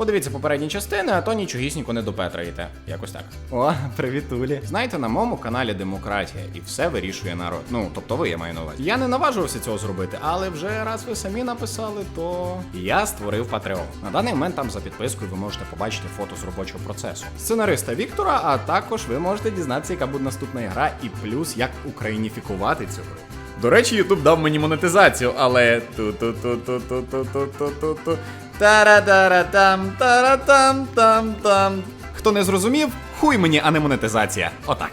Подивіться попередні частини, а то нічогісінько не допетраєте. Якось так. О, привіт, Улі. Знаєте, на моєму каналі демократія, і все вирішує народ. Ну, тобто ви я маю на увазі. Я не наважувався цього зробити, але вже раз ви самі написали, то я створив Patreon. На даний момент там за підпискою ви можете побачити фото з робочого процесу. Сценариста Віктора, а також ви можете дізнатися, яка буде наступна гра, і плюс як україніфікувати цю гру. До речі, Ютуб дав мені монетизацію, але ту ту ту ту ту ту ту ту ту ту Тара-тара-там, тара-там, там, там. Хто не зрозумів, хуй мені, а не монетизація. Отак.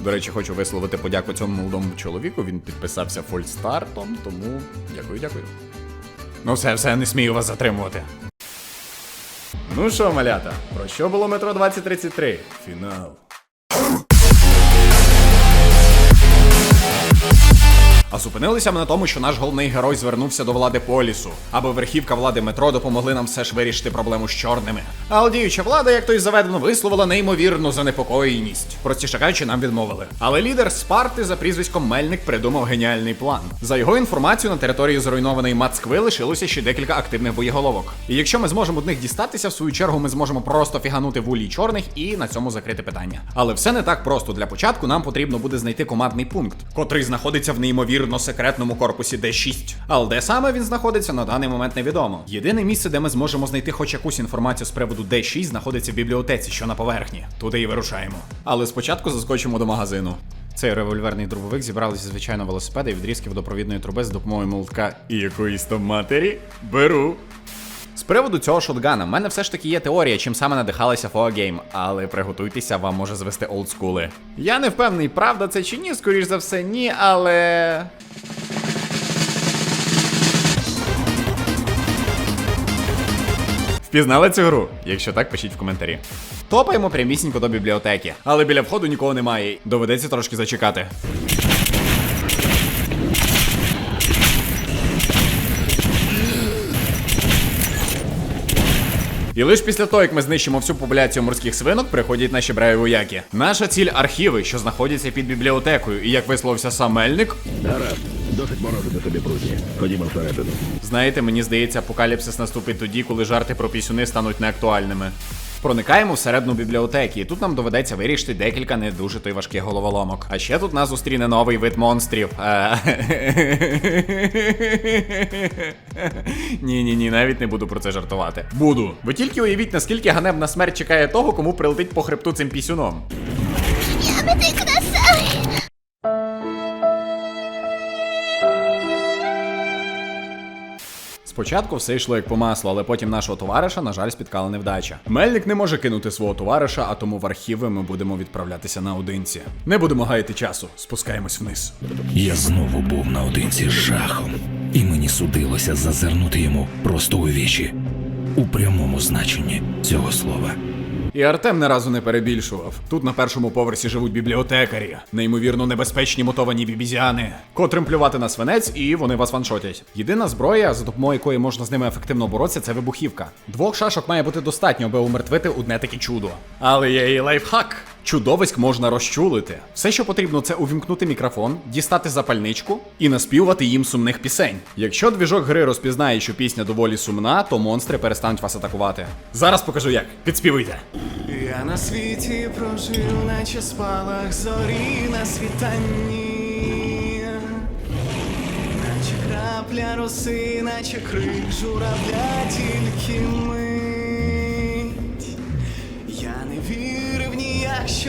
До речі, хочу висловити подяку цьому молодому чоловіку. Він підписався фольстартом, тому дякую, дякую. Ну все, все, не смію вас затримувати. Ну що, малята, про що було метро 2033? Фінал. А зупинилися ми на тому, що наш головний герой звернувся до влади полісу, аби верхівка влади метро допомогли нам все ж вирішити проблему з чорними. Але діюча влада, як то й заведено, висловила неймовірну занепокоєність. Простіше кажучи, нам відмовили. Але лідер Спарти за прізвиськом Мельник придумав геніальний план. За його інформацією, на території зруйнованої Мацкви лишилося ще декілька активних боєголовок. І якщо ми зможемо одних дістатися, в свою чергу ми зможемо просто фіганути в улій чорних і на цьому закрити питання. Але все не так просто. Для початку нам потрібно буде знайти командний пункт, котрий знаходиться в неймовірно секретному корпусі Д6. Але де саме він знаходиться на даний момент невідомо. Єдине місце, де ми зможемо знайти хоч якусь інформацію з приводу Д6, знаходиться в бібліотеці, що на поверхні. Туди і вирушаємо. Але спочатку заскочимо до магазину. Цей револьверний дробовик зібрали зі звичайного велосипеда і до провідної труби з допомогою молотка і якоїсь там матері. Беру. З приводу цього шотгана, в мене все ж таки є теорія, чим саме надихалася Фоагейм, але приготуйтеся, вам може звести олдскули. Я не впевнений, правда це чи ні, скоріш за все, ні, але. Впізнали цю гру? Якщо так, пишіть в коментарі. Топаємо прямісінько до бібліотеки, але біля входу нікого немає. Доведеться трошки зачекати. І лише після того, як ми знищимо всю популяцію морських свинок, приходять наші браві вояки. Наша ціль архіви, що знаходяться під бібліотекою, і як висловився сам Мельник, Гаразд, досить морозити собі брудні. Ходімо всередину. знаєте, мені здається, апокаліпсис наступить тоді, коли жарти про пісюни стануть неактуальними. Проникаємо всередину бібліотеки, і тут нам доведеться вирішити декілька не дуже той важких головоломок. А ще тут нас зустріне новий вид монстрів. Ні, ні, ні, навіть не буду про це жартувати. Буду. Ви тільки уявіть, наскільки ганебна смерть чекає того, кому прилетить по хребту цим пісюном. や Спочатку все йшло як по маслу, але потім нашого товариша, на жаль, спіткала невдача. Мельник не може кинути свого товариша, а тому в архіви ми будемо відправлятися наодинці. Не будемо гаяти часу, спускаємось вниз. Я знову був наодинці з жахом, і мені судилося зазирнути йому просто у вічі, у прямому значенні цього слова. І Артем не разу не перебільшував. Тут на першому поверсі живуть бібліотекарі, неймовірно небезпечні мутовані бібізяни, котрим плювати на свинець, і вони вас ваншотять. Єдина зброя, за допомогою якої можна з ними ефективно боротися, це вибухівка. Двох шашок має бути достатньо, аби умертвити одне таке чудо. Але є і лайфхак. Чудовиськ можна розчулити. Все, що потрібно, це увімкнути мікрофон, дістати запальничку і наспівати їм сумних пісень. Якщо двіжок гри розпізнає, що пісня доволі сумна, то монстри перестануть вас атакувати. Зараз покажу як. Підспівуйте. Я на світі прожив, наче спалах зорі на світанні, наче крапля роси, наче крик журавля, тільки мить.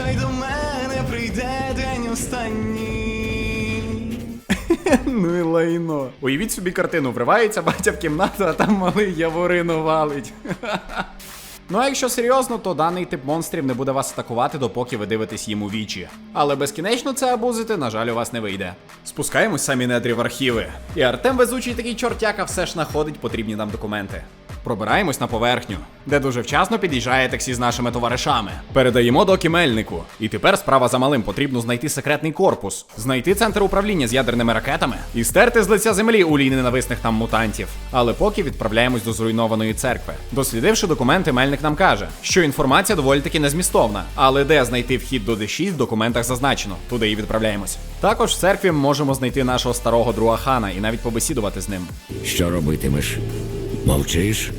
Ніяк, що й до мене прийде день останній. Ну і лайно. Уявіть собі картину, вривається батя в кімнату, а там малий яворину валить. Ну а якщо серйозно, то даний тип монстрів не буде вас атакувати, допоки ви дивитесь їм у вічі. Але безкінечно це абузити, на жаль, у вас не вийде. Спускаємось самі недрі в архіви. І Артем везучий такий чортяка все ж знаходить потрібні нам документи. Пробираємось на поверхню, де дуже вчасно під'їжджає таксі з нашими товаришами. Передаємо доки мельнику. І тепер справа за малим потрібно знайти секретний корпус, знайти центр управління з ядерними ракетами і стерти з лиця землі улій ненависних там мутантів. Але поки відправляємось до зруйнованої церкви. Дослідивши документи, мельник нам каже, що інформація доволі таки незмістовна, але де знайти вхід до D6 в документах зазначено. Туди і відправляємось. Також в церкві можемо знайти нашого старого друга хана і навіть побесідувати з ним. Що робитимеш? Мовчиш?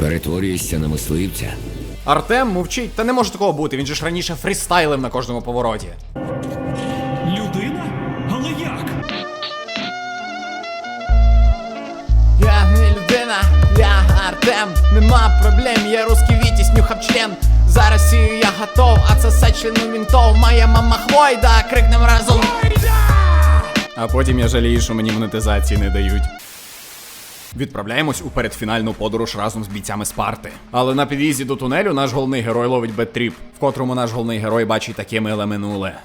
Перетворюєшся на мисливця. Артем мовчить, та не може такого бути. Він же ж раніше фрістайлив на кожному повороті. Людина? Але як? Я не людина, я Артем. Нема проблем, я русський вітіс, нюхав член. Зараз сію я готов, а це сечину мінтов. Моя мама хвойда, крикнем разом. А потім я жалію, що мені монетизації не дають. Відправляємось у передфінальну подорож разом з бійцями Спарти. Але на під'їзді до тунелю наш головний герой ловить беттріп, в котрому наш головний герой бачить таке миле минуле.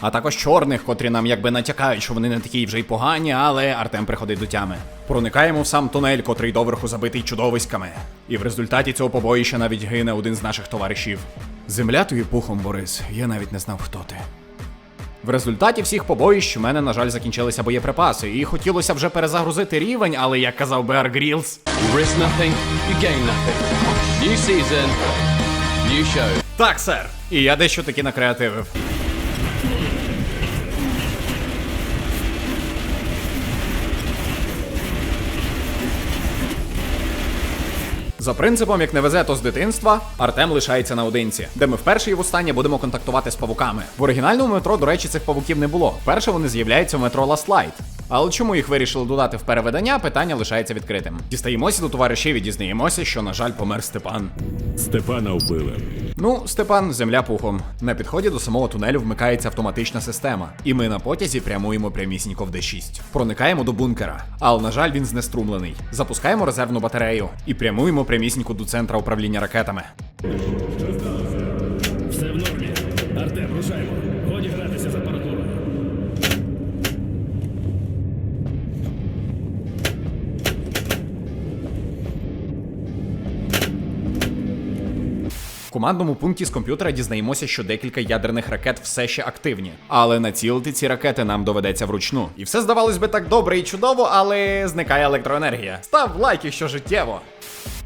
А також чорних, котрі нам якби натякають, що вони не такі вже й погані, але Артем приходить до тями. Проникаємо в сам тунель, котрий доверху забитий чудовиськами. І в результаті цього побоїща навіть гине один з наших товаришів. Земля тобі пухом, Борис, я навіть не знав, хто ти. В результаті всіх побоїщ у мене, на жаль, закінчилися боєприпаси, і хотілося вже перезагрузити рівень, але як казав Беар Грілс. New season, new show. Так, сер. І я дещо таки накреативив. За принципом, як не везе, то з дитинства, Артем лишається наодинці, де ми вперше і востаннє будемо контактувати з павуками. В оригінальному метро, до речі, цих павуків не було. Вперше вони з'являються в метро Last Light. Але чому їх вирішили додати в переведення, питання лишається відкритим. Дістаємося до товаришів і дізнаємося, що, на жаль, помер Степан. Степана вбили. Ну, Степан, земля пухом. На підході до самого тунелю вмикається автоматична система, і ми на потязі прямуємо прямісінько в Д6. Проникаємо до бункера, але на жаль, він знеструмлений. Запускаємо резервну батарею і прямуємо прямісінько до центра управління ракетами. Командному пункті з комп'ютера дізнаємося, що декілька ядерних ракет все ще активні. Але націлити ці ракети нам доведеться вручну. І все здавалось би так добре і чудово, але зникає електроенергія. Став лайк, якщо життєво.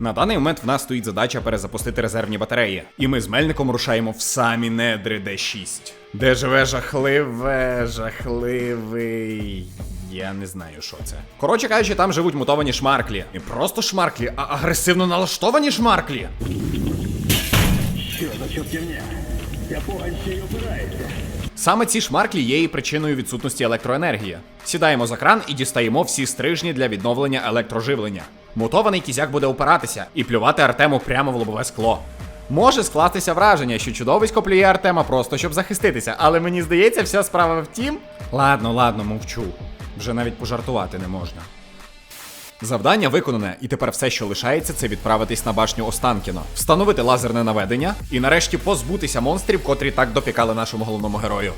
На даний момент в нас стоїть задача перезапустити резервні батареї. І ми з Мельником рушаємо в самі недри Д6. Де живе жахливе, жахливий. Я не знаю, що це. Коротше кажучи, там живуть мутовані шмарклі. Не просто шмарклі, а агресивно налаштовані шмарклі. Що за чортівня? Ця погань ще й опирається. Саме ці шмарклі є і причиною відсутності електроенергії. Сідаємо за кран і дістаємо всі стрижні для відновлення електроживлення. Мутований кізяк буде опиратися і плювати Артему прямо в лобове скло. Може скластися враження, що чудовисько плює Артема просто щоб захиститися, але мені здається, вся справа в тім. Ладно, ладно, мовчу. Вже навіть пожартувати не можна. Завдання виконане, і тепер все, що лишається, це відправитись на башню Останкіно, встановити лазерне наведення і нарешті позбутися монстрів, котрі так допікали нашому головному герою.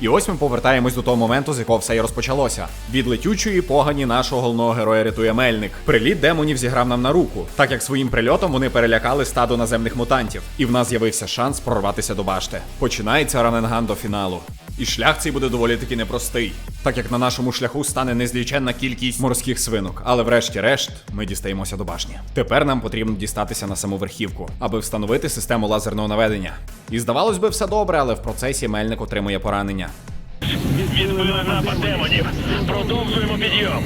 І ось ми повертаємось до того моменту, з якого все і розпочалося. Від летючої погані нашого головного героя рятує Мельник. Приліт демонів зіграв нам на руку, так як своїм прильотом вони перелякали стадо наземних мутантів, і в нас з'явився шанс прорватися до башти. Починається раненган до фіналу. І шлях цей буде доволі таки непростий, так як на нашому шляху стане незліченна кількість морських свинок. Але врешті-решт ми дістаємося до башні. Тепер нам потрібно дістатися на саму верхівку, аби встановити систему лазерного наведення. І здавалось би, все добре, але в процесі мельник отримує поранення. Відбили напад демонів. Продовжуємо підйом.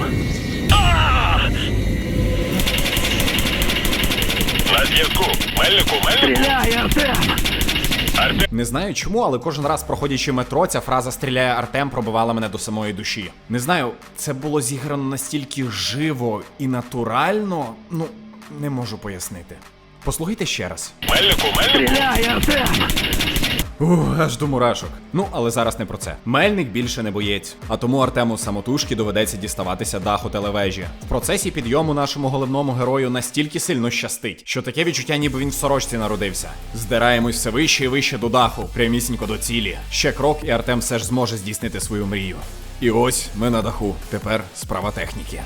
На зв'язку. Мельнику, мельнику. Стріляй, Артем! Не знаю чому, але кожен раз, проходячи метро, ця фраза стріляє Артем пробивала мене до самої душі. Не знаю, це було зіграно настільки живо і натурально. Ну, не можу пояснити. Послухайте ще раз. Мельнику, мельнику. Ух, аж до мурашок. Ну, але зараз не про це. Мельник більше не боєць, а тому Артему самотужки доведеться діставатися даху телевежі. В процесі підйому нашому головному герою настільки сильно щастить, що таке відчуття, ніби він в сорочці народився. Здираємось все вище і вище до даху, прямісінько до цілі. Ще крок, і Артем все ж зможе здійснити свою мрію. І ось ми на даху. Тепер справа техніки.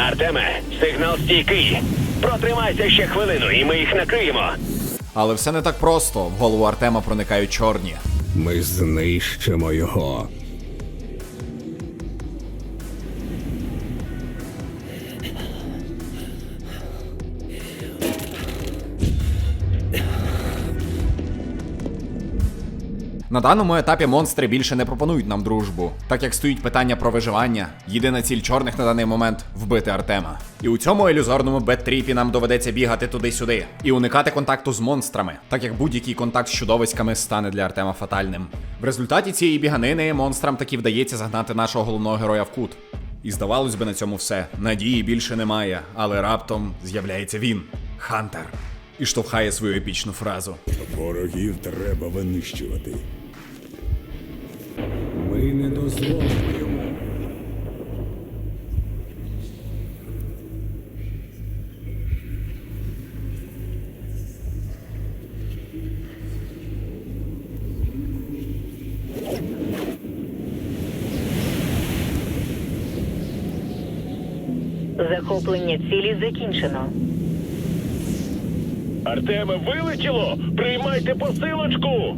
Артеме, сигнал стійкий. Протримайся ще хвилину, і ми їх накриємо. Але все не так просто. В голову Артема проникають чорні. Ми знищимо його. На даному етапі монстри більше не пропонують нам дружбу, так як стоїть питання про виживання. Єдина ціль чорних на даний момент вбити Артема. І у цьому ілюзорному беттріпі нам доведеться бігати туди-сюди і уникати контакту з монстрами, так як будь-який контакт з чудовиськами стане для Артема фатальним. В результаті цієї біганини монстрам таки вдається загнати нашого головного героя в кут. І здавалось би на цьому все. Надії більше немає, але раптом з'являється він, Хантер, і штовхає свою епічну фразу. Ворогів треба винищувати. Ми не дозволимо йому. Захоплення цілі закінчено. Артеме, вилетіло! Приймайте посилочку!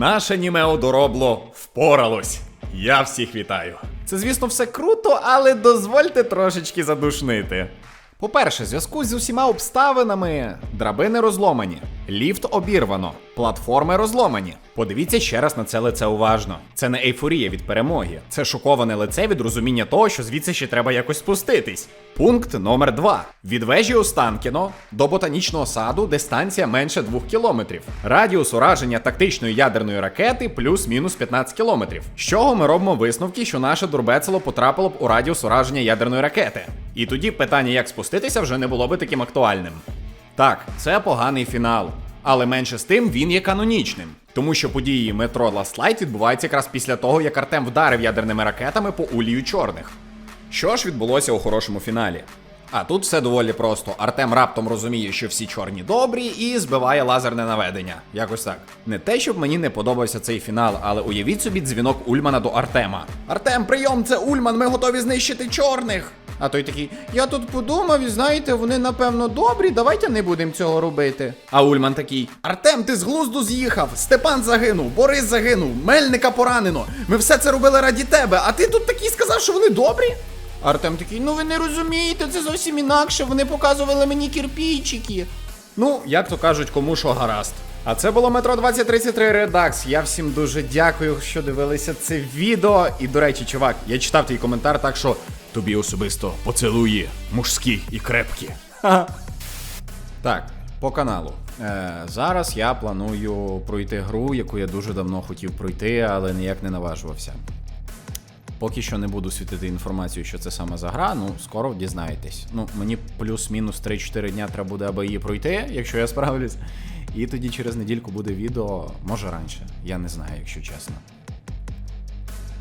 Наше німео доробло впоралось. Я всіх вітаю. Це, звісно, все круто, але дозвольте трошечки задушнити. По-перше, зв'язку з усіма обставинами драбини розломані, ліфт обірвано, платформи розломані. Подивіться ще раз на це лице уважно. Це не ейфорія від перемоги, це шоковане лице від розуміння того, що звідси ще треба якось спуститись. Пункт номер 2. Від вежі Останкіно до ботанічного саду дистанція менше 2 кілометрів. Радіус ураження тактичної ядерної ракети плюс-мінус 15 кілометрів. З чого ми робимо висновки, що наше дурбецело потрапило б у радіус ураження ядерної ракети. І тоді питання, як спуститися, вже не було би таким актуальним. Так, це поганий фінал. Але менше з тим він є канонічним, тому що події метро Last Light відбуваються якраз після того, як Артем вдарив ядерними ракетами по улію чорних. Що ж відбулося у хорошому фіналі? А тут все доволі просто. Артем раптом розуміє, що всі чорні добрі, і збиває лазерне наведення. Якось так. Не те, щоб мені не подобався цей фінал, але уявіть собі дзвінок Ульмана до Артема. Артем, прийом, це Ульман, ми готові знищити чорних. А той такий, я тут подумав, і знаєте, вони напевно добрі, давайте не будемо цього робити. А Ульман такий: Артем, ти з глузду з'їхав, Степан загинув, Борис загинув, Мельника поранено. Ми все це робили раді тебе, а ти тут такий сказав, що вони добрі? Артем такий, ну ви не розумієте, це зовсім інакше. Вони показували мені кірпійчики. Ну, як то кажуть, кому що гаразд. А це було Метро 2033 Redux. Я всім дуже дякую, що дивилися це відео. І до речі, чувак, я читав твій коментар, так що тобі особисто поцілуї мужські і крепкі. Ха-ха. Так, по каналу. Е, зараз я планую пройти гру, яку я дуже давно хотів пройти, але ніяк не наважувався. Поки що не буду світити інформацію, що це саме за гра, ну скоро дізнаєтесь. Ну, мені плюс-мінус 3-4 дня треба буде, аби її пройти, якщо я справлюсь. І тоді через недільку буде відео, може раніше, я не знаю, якщо чесно.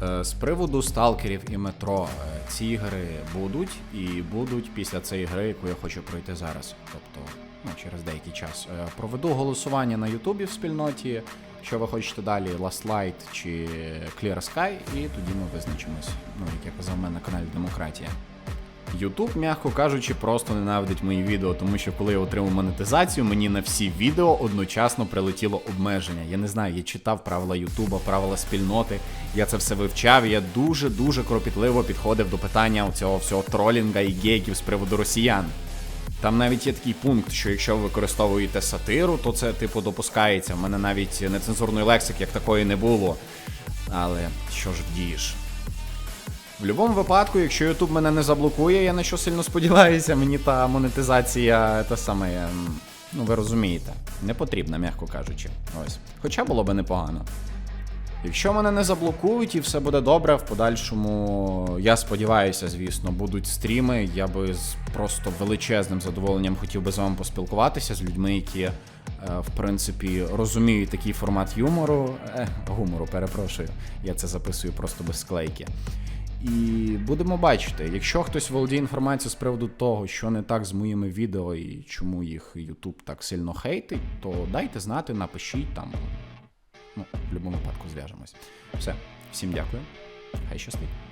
Е, З приводу сталкерів і метро, е, ці ігри будуть і будуть після цієї гри, яку я хочу пройти зараз. Тобто, ну, через деякий час. Е, Проведу голосування на Ютубі в спільноті, що ви хочете далі, Last Light чи Clear Sky, і тоді ми визначимось. Ну, як я казав, мене на каналі Демократія. Ютуб, м'яко кажучи, просто ненавидить мої відео, тому що коли я отримав монетизацію, мені на всі відео одночасно прилетіло обмеження. Я не знаю, я читав правила Ютуба, правила спільноти, я це все вивчав. Я дуже дуже кропітливо підходив до питання цього всього тролінга і гейків з приводу росіян. Там навіть є такий пункт, що якщо ви використовуєте сатиру, то це типу допускається. У мене навіть нецензурної лексики як такої не було. Але що ж вдієш? В будь-якому випадку, якщо YouTube мене не заблокує, я на що сильно сподіваюся, мені та монетизація та саме, ем, ну ви розумієте, не потрібна, м'яко кажучи. Ось. Хоча було би непогано. Якщо мене не заблокують і все буде добре, в подальшому, я сподіваюся, звісно, будуть стріми. Я би з просто величезним задоволенням хотів би з вами поспілкуватися з людьми, які е, в принципі, розуміють такий формат юмору, е, гумору, перепрошую. Я це записую просто без склейки. І будемо бачити, якщо хтось володіє інформацією з приводу того, що не так з моїми відео і чому їх YouTube так сильно хейтить, то дайте знати, напишіть там. Ну, в будь-якому випадку зв'яжемось. Все, всім дякую. Хай щастить.